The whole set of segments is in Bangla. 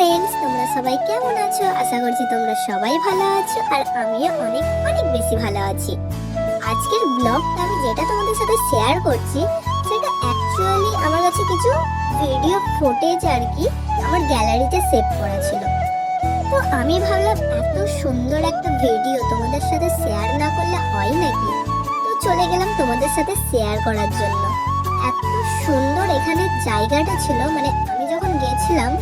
ফ্রেন্ডস তোমরা সবাই কেমন আছো? আশা করছি তোমরা সবাই ভালো আছো, আর আমিও অনেক অনেক বেশি ভালো আছি। আজকের ব্লগটা আমি যেটা তোমাদের সাথে শেয়ার করছি, সেটা অ্যাকচুয়ালি আমার কাছে কিছু ভিডিও ফুটেজ আর কি আমার গ্যালারিতে সেভ করা ছিল তো আমি ভাবলাম, এত সুন্দর একটা ভিডিও তোমাদের সাথে শেয়ার না করলে হয় নাকি? তো চলে গেলাম তোমাদের সাথে শেয়ার করার জন্য। এত সুন্দর এখানে জায়গাটা ছিল মানে আমি যখন গেছিলাম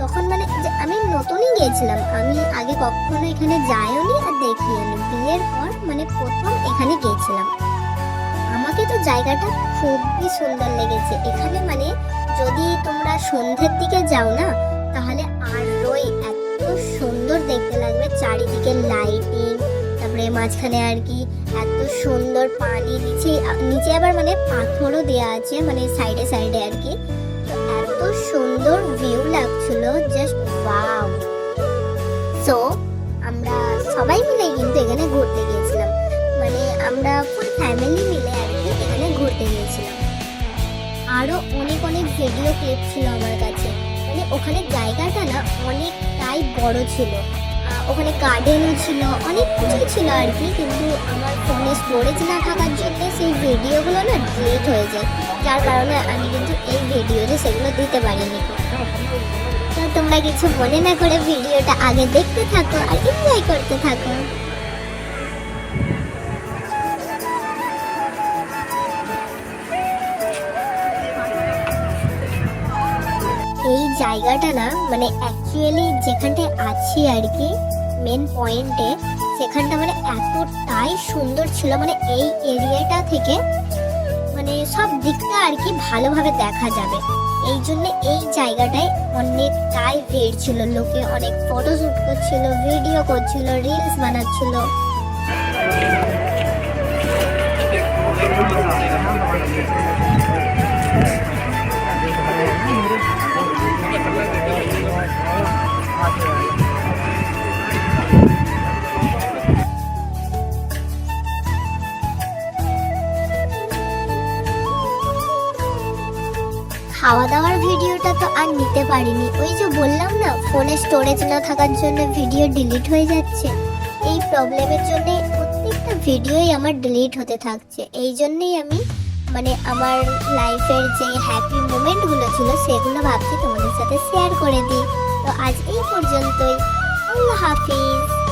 তখন মানে যে আমি নতুনই গিয়েছিলাম, আমি আগে কখনো এখানে যাইওনি আর দেখিওনি। বিয়ের পর মানে প্রথম এখানে গিয়েছিলাম। আমাকে তো জায়গাটা খুবই সুন্দর লেগেছে। এখানে মানে যদি তোমরা সন্ধ্যের দিকে যাও না, তাহলে আরোই এত সুন্দর দেখতে লাগবে। চারিদিকে লাইটিং তারপরে মাঝখানে আর কি এত সুন্দর পানি, নিচে নিচে আবার মানে পাথরও দেওয়া আছে মানে সাইডে সাইডে আর কি। সবাই মিলে কিন্তু এখানে ঘুরতে গিয়েছিলাম। মানে আমরা ফুল ফ্যামিলি মিলে আর কি এখানে ঘুরতে গিয়েছিলাম। আরও অনেক অনেক ভিডিও ক্লিপ ছিল আমার কাছে। মানে ওখানে জায়গাটা না অনেকটাই বড় ছিল। ওখানে গার্ডেনও ছিল, অনেক কিছুই ছিল আর কি, কিন্তু আমার ফোনে স্টোরেজ না থাকার জন্য সেই ভিডিওগুলো না ডিলিট হয়ে যায়। যার কারণে আমি কিন্তু এই ভিডিওতে সেগুলো দিতে পারিনি। তো তোমরা কিছু মনে না করে ভিডিওটা আগে দেখতে থাকো আর এনজয় করতে থাকো। এই জায়গাটা না মানে অ্যাকচুয়ালি যেখানটায় আছি আর কি মেন পয়েন্টে সেখানটা মানে এতটাই সুন্দর ছিল মানে এই এরিয়াটা থেকে মানে সব দিকটা আর কি ভালোভাবে দেখা যাবে। এই জন্য এই জায়গাটায় অনেকটাই ভিড় ছিল, লোকে অনেক ফটো শুট করছিল ভিডিও করছিল রিলস বানাচ্ছিল। খাওয়া দাওয়ার ভিডিওটা তো আর নিতে পারিনি। ওই যে বললাম না ফোনে স্টোরেজ না থাকার জন্য ভিডিও ডিলিট হয়ে যাচ্ছে। এই প্রবলেমের জন্যে প্রত্যেকটা ভিডিওই আমার ডিলিট হতে থাকছে। এই জন্যেই আমি মানে আমার লাইফের যে হ্যাপি মোমেন্টগুলো ছিল, সেগুলো ভাবছি তোমাদের সাথে শেয়ার করে দিই। তো আজ এই পর্যন্তই। আল্লাহ হাফিজ।